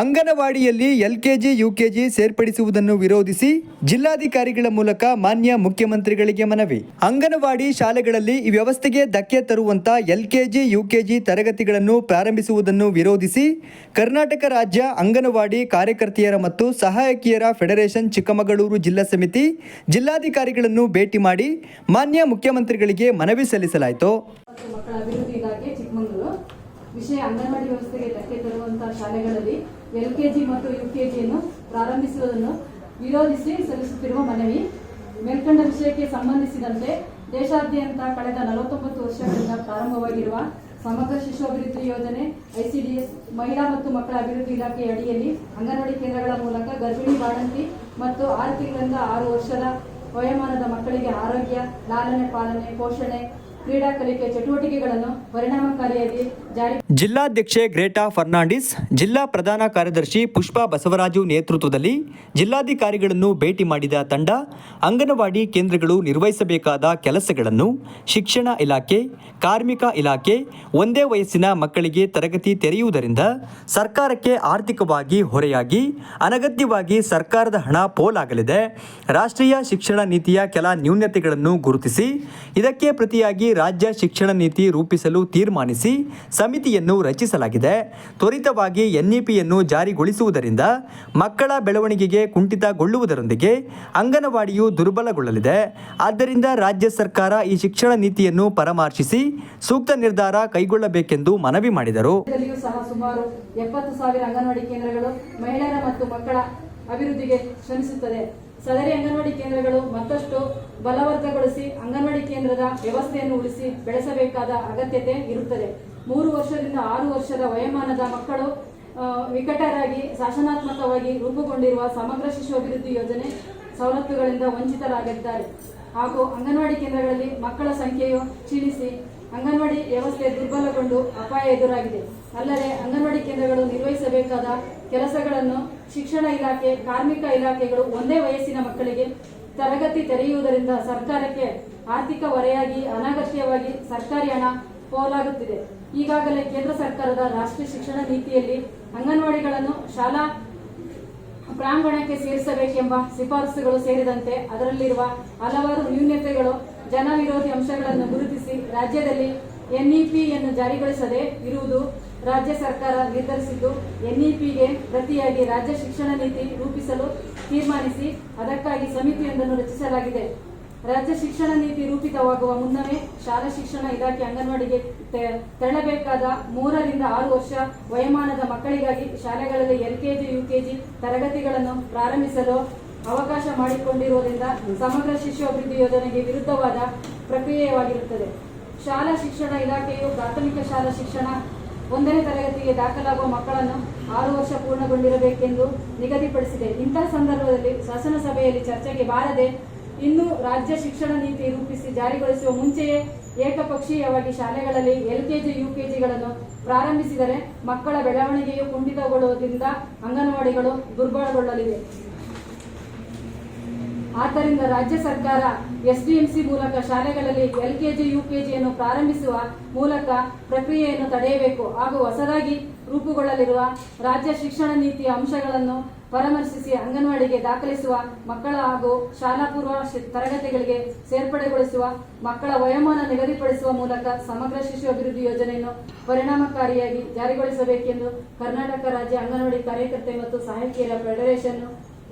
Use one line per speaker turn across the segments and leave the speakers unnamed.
ಅಂಗನವಾಡಿಯಲ್ಲಿ LKG, UKG ಸೇರ್ಪಡಿಸುವುದನ್ನು ವಿರೋಧಿಸಿ ಜಿಲ್ಲಾಧಿಕಾರಿಗಳ ಮೂಲಕ ಮಾನ್ಯ ಮುಖ್ಯಮಂತ್ರಿಗಳಿಗೆ ಮನವಿ. ಅಂಗನವಾಡಿ ಶಾಲೆಗಳಲ್ಲಿ ಈ ವ್ಯವಸ್ಥೆಗೆ ಧಕ್ಕೆ ತರುವಂತ ಎಲ್ಕೆಜಿ, ಯುಕೆಜಿ ತರಗತಿಗಳನ್ನು ಪ್ರಾರಂಭಿಸುವುದನ್ನು ವಿರೋಧಿಸಿ ಕರ್ನಾಟಕ ರಾಜ್ಯ ಅಂಗನವಾಡಿ ಕಾರ್ಯಕರ್ತೆಯರ ಮತ್ತು ಸಹಾಯಕಿಯರ ಫೆಡರೇಷನ್ ಚಿಕ್ಕಮಗಳೂರು ಜಿಲ್ಲಾ ಸಮಿತಿ ಜಿಲ್ಲಾಧಿಕಾರಿಗಳನ್ನು ಭೇಟಿ ಮಾಡಿ ಮಾನ್ಯ ಮುಖ್ಯಮಂತ್ರಿಗಳಿಗೆ ಮನವಿ ಸಲ್ಲಿಸಲಾಯಿತು.
ವಿಷಯ ಅಂಗನವಾಡಿ ವ್ಯವಸ್ಥೆಗೆ ಧಕ್ಕೆ ತರುವಂತಹ ಶಾಲೆಗಳಲ್ಲಿ ಎಲ್ಕೆಜಿ ಮತ್ತು ಯುಕೆಜಿಯನ್ನು ಪ್ರಾರಂಭಿಸುವುದನ್ನು ವಿರೋಧಿಸಿ ಸಲ್ಲಿಸುತ್ತಿರುವ ಮನವಿ. ಮೇಲ್ಕಂಡ ವಿಷಯಕ್ಕೆ ಸಂಬಂಧಿಸಿದಂತೆ ದೇಶಾದ್ಯಂತ ಕಳೆದ ನಲವತ್ತೊಂಬತ್ತು ವರ್ಷಗಳಿಂದ ಪ್ರಾರಂಭವಾಗಿರುವ ಸಮಗ್ರ ಶಿಶು ಅಭಿವೃದ್ಧಿ ಯೋಜನೆ, ಐಸಿಡಿಎಸ್, ಮಹಿಳಾ ಮತ್ತು ಮಕ್ಕಳ ಅಭಿವೃದ್ಧಿ ಇಲಾಖೆಯ ಅಡಿಯಲ್ಲಿ ಅಂಗನವಾಡಿ ಕೇಂದ್ರಗಳ ಮೂಲಕ ಗರ್ಭಿಣಿ ಬಾಣಂತಿ ಮತ್ತು ಆರು ತಿಂಗಳಿಂದ ಆರು ವರ್ಷದ ವಯೋಮಾನದ ಮಕ್ಕಳಿಗೆ ಆರೋಗ್ಯ, ಲಾಲನೆ ಪಾಲನೆ, ಪೋಷಣೆ ಕ್ರೀಡಾ ಕಲಿಕೆ ಚಟುವಟಿಕೆಗಳನ್ನು ಪರಿಣಾಮಕಾರಿಯಾಗಿ ಜಾರಿ
ಜಿಲ್ಲಾಧ್ಯಕ್ಷೆ ಗ್ರೇಟಾ ಫರ್ನಾಂಡಿಸ್, ಜಿಲ್ಲಾ ಪ್ರಧಾನ ಕಾರ್ಯದರ್ಶಿ ಪುಷ್ಪಾ ಬಸವರಾಜು ನೇತೃತ್ವದಲ್ಲಿ ಜಿಲ್ಲಾಧಿಕಾರಿಗಳನ್ನು ಭೇಟಿ ಮಾಡಿದ ತಂಡ, ಅಂಗನವಾಡಿ ಕೇಂದ್ರಗಳು ನಿರ್ವಹಿಸಬೇಕಾದ ಕೆಲಸಗಳನ್ನು ಶಿಕ್ಷಣ ಇಲಾಖೆ, ಕಾರ್ಮಿಕ ಇಲಾಖೆ, ಒಂದೇ ವಯಸ್ಸಿನ ಮಕ್ಕಳಿಗೆ ತರಗತಿ ತೆರೆಯುವುದರಿಂದ ಸರ್ಕಾರಕ್ಕೆ ಆರ್ಥಿಕವಾಗಿ ಹೊರೆಯಾಗಿ, ಅನಗತ್ಯವಾಗಿ ಸರ್ಕಾರದ ಹಣ ಪೋಲಾಗಲಿದೆ. ರಾಷ್ಟ್ರೀಯ ಶಿಕ್ಷಣ ನೀತಿಯ ಕೆಲ ನ್ಯೂನತೆಗಳನ್ನು ಗುರುತಿಸಿ, ಇದಕ್ಕೆ ಪ್ರತಿಯಾಗಿ ರಾಜ್ಯ ಶಿಕ್ಷಣ ನೀತಿ ರೂಪಿಸಲು ತೀರ್ಮಾನಿಸಿ ಸಮಿತಿಯನ್ನು ರಚಿಸಲಾಗಿದೆ. ತ್ವರಿತವಾಗಿ ಎನ್ಇಪಿಯನ್ನು ಜಾರಿಗೊಳಿಸುವುದರಿಂದ ಮಕ್ಕಳ ಬೆಳವಣಿಗೆಗೆ ಕುಂಠಿತಗೊಳ್ಳುವುದರೊಂದಿಗೆ ಅಂಗನವಾಡಿಯು ದುರ್ಬಲಗೊಳ್ಳಲಿದೆ. ಆದ್ದರಿಂದ ರಾಜ್ಯ ಸರ್ಕಾರ ಈ ಶಿಕ್ಷಣ ನೀತಿಯನ್ನು ಪರಾಮರ್ಶಿಸಿ ಸೂಕ್ತ ನಿರ್ಧಾರ ಕೈಗೊಳ್ಳಬೇಕೆಂದು ಮನವಿ ಮಾಡಿದರು.
ಅಭಿವೃದ್ಧಿಗೆ ಶ್ರಮಿಸುತ್ತದೆ. ಸದರಿ ಅಂಗನವಾಡಿ ಕೇಂದ್ರಗಳು ಮತ್ತಷ್ಟು ಬಲವರ್ಧಗೊಳಿಸಿ ಅಂಗನವಾಡಿ ಕೇಂದ್ರದ ವ್ಯವಸ್ಥೆಯನ್ನು ಉಳಿಸಿ ಬೆಳೆಸಬೇಕಾದ ಅಗತ್ಯತೆ ಇರುತ್ತದೆ. ಮೂರು ವರ್ಷದಿಂದ ಆರು ವರ್ಷದ ವಯೋಮಾನದ ಮಕ್ಕಳು ವಿಕಟರಾಗಿ ಶಾಸನಾತ್ಮಕವಾಗಿ ರೂಪುಗೊಂಡಿರುವ ಸಮಗ್ರ ಶಿಶು ಅಭಿವೃದ್ಧಿ ಯೋಜನೆ ಸವಲತ್ತುಗಳಿಂದ ವಂಚಿತರಾಗಿದ್ದಾರೆ. ಹಾಗೂ ಅಂಗನವಾಡಿ ಕೇಂದ್ರಗಳಲ್ಲಿ ಮಕ್ಕಳ ಸಂಖ್ಯೆಯು ಕ್ಷೀಣಿಸಿ ಅಂಗನವಾಡಿ ವ್ಯವಸ್ಥೆ ದುರ್ಬಲಗೊಂಡು ಅಪಾಯ ಎದುರಾಗಿದೆ. ಅಲ್ಲದೆ ಅಂಗನವಾಡಿ ಕೇಂದ್ರಗಳು ನಿರ್ವಹಿಸಬೇಕಾದ ಕೆಲಸಗಳನ್ನು ಶಿಕ್ಷಣ ಇಲಾಖೆ, ಕಾರ್ಮಿಕ ಇಲಾಖೆಗಳು ಒಂದೇ ವಯಸ್ಸಿನ ಮಕ್ಕಳಿಗೆ ತರಗತಿ ತೆರೆಯುವುದರಿಂದ ಸರ್ಕಾರಕ್ಕೆ ಆರ್ಥಿಕ ಹೊರೆಯಾಗಿ, ಅನಗತ್ಯವಾಗಿ ಸರ್ಕಾರಿ ಹಣ ಪೋಲಾಗುತ್ತಿದೆ ಈಗಾಗಲೇ ಕೇಂದ್ರ ಸರ್ಕಾರದ ರಾಷ್ಟ್ರೀಯ ಶಿಕ್ಷಣ ನೀತಿಯಲ್ಲಿ ಅಂಗನವಾಡಿಗಳನ್ನು ಶಾಲಾ ಪ್ರಾಂಗಣಕ್ಕೆ ಸೇರಿಸಬೇಕೆಂಬ ಶಿಫಾರಸುಗಳು ಸೇರಿದಂತೆ ಅದರಲ್ಲಿರುವ ಹಲವಾರು ನ್ಯೂನತೆಗಳು, ಜನವಿರೋಧಿ ಅಂಶಗಳನ್ನು ಗುರುತಿಸಿ ರಾಜ್ಯದಲ್ಲಿ ಎನ್ಇಪಿಯನ್ನು ಜಾರಿಗೊಳಿಸದೆ ಇರುವುದು ರಾಜ್ಯ ಸರ್ಕಾರ ನಿರ್ಧರಿಸಿದ್ದು, ಎನ್ಇಪಿಗೆ ಪ್ರತಿಯಾಗಿ ರಾಜ್ಯ ಶಿಕ್ಷಣ ನೀತಿ ರೂಪಿಸಲು ತೀರ್ಮಾನಿಸಿ ಅದಕ್ಕಾಗಿ ಸಮಿತಿಯೊಂದನ್ನು ರಚಿಸಲಾಗಿದೆ. ರಾಜ್ಯ ಶಿಕ್ಷಣ ನೀತಿ ರೂಪಿತವಾಗುವ ಮುನ್ನವೇ ಶಾಲಾ ಶಿಕ್ಷಣ ಇಲಾಖೆ ಅಂಗನವಾಡಿಗೆ ತೆರಳಬೇಕಾದ ಮೂರರಿಂದ ಆರು ವರ್ಷ ವಯೋಮಾನದ ಮಕ್ಕಳಿಗಾಗಿ ಶಾಲೆಗಳಲ್ಲಿ ಎಲ್ಕೆಜಿ, ಯುಕೆಜಿ ತರಗತಿಗಳನ್ನು ಪ್ರಾರಂಭಿಸಲು ಅವಕಾಶ ಮಾಡಿಕೊಂಡಿರುವುದರಿಂದ ಸಮಗ್ರ ಶಿಶು ಅಭಿವೃದ್ಧಿ ಯೋಜನೆಗೆ ವಿರುದ್ಧವಾದ ಪ್ರಕ್ರಿಯೆಯಾಗಿರುತ್ತದೆ ಶಾಲಾ ಶಿಕ್ಷಣ ಇಲಾಖೆಯು ಪ್ರಾಥಮಿಕ ಶಾಲಾ ಶಿಕ್ಷಣ ಒಂದನೇ ತರಗತಿಗೆ ದಾಖಲಾಗುವ ಮಕ್ಕಳನ್ನು ಆರು ವರ್ಷ ಪೂರ್ಣಗೊಂಡಿರಬೇಕೆಂದು ನಿಗದಿಪಡಿಸಿದೆ. ಇಂತಹ ಸಂದರ್ಭದಲ್ಲಿ ಶಾಸನ ಸಭೆಯಲ್ಲಿ ಚರ್ಚೆಗೆ ಬಾರದೆ ಇನ್ನು ರಾಜ್ಯ ಶಿಕ್ಷಣ ನೀತಿ ರೂಪಿಸಿ ಜಾರಿಗೊಳಿಸುವ ಮುಂಚೆಯೇ ಏಕಪಕ್ಷೀಯವಾಗಿ ಶಾಲೆಗಳಲ್ಲಿ ಎಲ್ಕೆಜಿ, ಯುಕೆಜಿಗಳನ್ನು ಪ್ರಾರಂಭಿಸಿದರೆ ಮಕ್ಕಳ ಬೆಳವಣಿಗೆಯು ಕುಂಠಿತಗೊಳ್ಳುವುದರಿಂದ ಅಂಗನವಾಡಿಗಳು ದುರ್ಬಲಗೊಳ್ಳಲಿವೆ ಆದ್ದರಿಂದ ರಾಜ್ಯ ಸರ್ಕಾರ ಎಸ್ಡಿಎಂಸಿ ಮೂಲಕ ಶಾಲೆಗಳಲ್ಲಿ ಎಲ್ಕೆಜಿ ಯುಕೆಜಿಯನ್ನು ಪ್ರಾರಂಭಿಸುವ ಮೂಲಕ ಪ್ರಕ್ರಿಯೆಯನ್ನು ತಡೆಯಬೇಕು ಹಾಗೂ ಹೊಸದಾಗಿ ರೂಪುಗೊಳ್ಳಲಿರುವ ರಾಜ್ಯ ಶಿಕ್ಷಣ ನೀತಿಯ ಅಂಶಗಳನ್ನು ಪರಾಮರ್ಶಿಸಿ ಅಂಗನವಾಡಿಗೆ ದಾಖಲಿಸುವ ಮಕ್ಕಳ ಹಾಗೂ ಶಾಲಾ ಪೂರ್ವ ತರಗತಿಗಳಿಗೆ ಸೇರ್ಪಡೆಗೊಳಿಸುವ ಮಕ್ಕಳ ವಯೋಮಾನ ನಿಗದಿಪಡಿಸುವ ಮೂಲಕ ಸಮಗ್ರ ಶಿಶು ಅಭಿವೃದ್ಧಿ ಯೋಜನೆಯನ್ನು ಪರಿಣಾಮಕಾರಿಯಾಗಿ ಜಾರಿಗೊಳಿಸಬೇಕೆಂದು ಕರ್ನಾಟಕ ರಾಜ್ಯ ಅಂಗನವಾಡಿ ಕಾರ್ಯಕರ್ತೆ ಮತ್ತು ಸಹಾಯಕಿಯರ ಫೆಡರೇಷನ್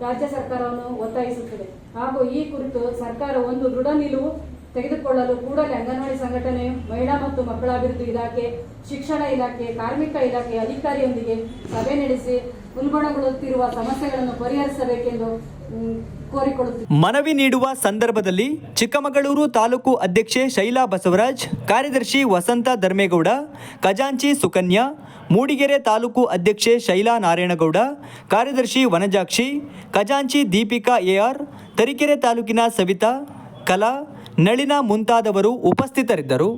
ರಾಜ್ಯ ಸರ್ಕಾರವನ್ನು ಒತ್ತಾಯಿಸುತ್ತದೆ. ಹಾಗೂ ಈ ಕುರಿತು ಸರ್ಕಾರ ಒಂದು ದೃಢ ನಿಲುವು ತೆಗೆದುಕೊಳ್ಳಲು ಕೂಡಲೇ ಅಂಗನವಾಡಿ ಸಂಘಟನೆ, ಮಹಿಳಾ ಮತ್ತು ಮಕ್ಕಳ ಅಭಿವೃದ್ಧಿ ಇಲಾಖೆ, ಶಿಕ್ಷಣ ಇಲಾಖೆ, ಕಾರ್ಮಿಕ ಇಲಾಖೆ ಅಧಿಕಾರಿಯೊಂದಿಗೆ ಸಭೆ ನಡೆಸಿ ಉಲ್ಬಣಗೊಳ್ಳುತ್ತಿರುವ ಸಮಸ್ಯೆಗಳನ್ನು ಪರಿಹರಿಸಬೇಕೆಂದು
ಮನವಿ ನೀಡುವ ಸಂದರ್ಭದಲ್ಲಿ ಚಿಕ್ಕಮಗಳೂರು ತಾಲೂಕು ಅಧ್ಯಕ್ಷೆ ಶೈಲಾ ಬಸವರಾಜ್, ಕಾರ್ಯದರ್ಶಿ ವಸಂತ ಧರ್ಮೇಗೌಡ, ಖಜಾಂಚಿ ಸುಕನ್ಯಾ, ಮೂಡಿಗೆರೆ ತಾಲೂಕು ಅಧ್ಯಕ್ಷೆ ಶೈಲಾ ನಾರಾಯಣಗೌಡ, ಕಾರ್ಯದರ್ಶಿ ವನಜಾಕ್ಷಿ, ಖಜಾಂಚಿ ದೀಪಿಕಾ ಎಆರ್ ತರೀಕೆರೆ ತಾಲೂಕಿನ ಸವಿತಾ, ಕಲಾ, ನಳಿನ ಮುಂತಾದವರು ಉಪಸ್ಥಿತರಿದ್ದರು.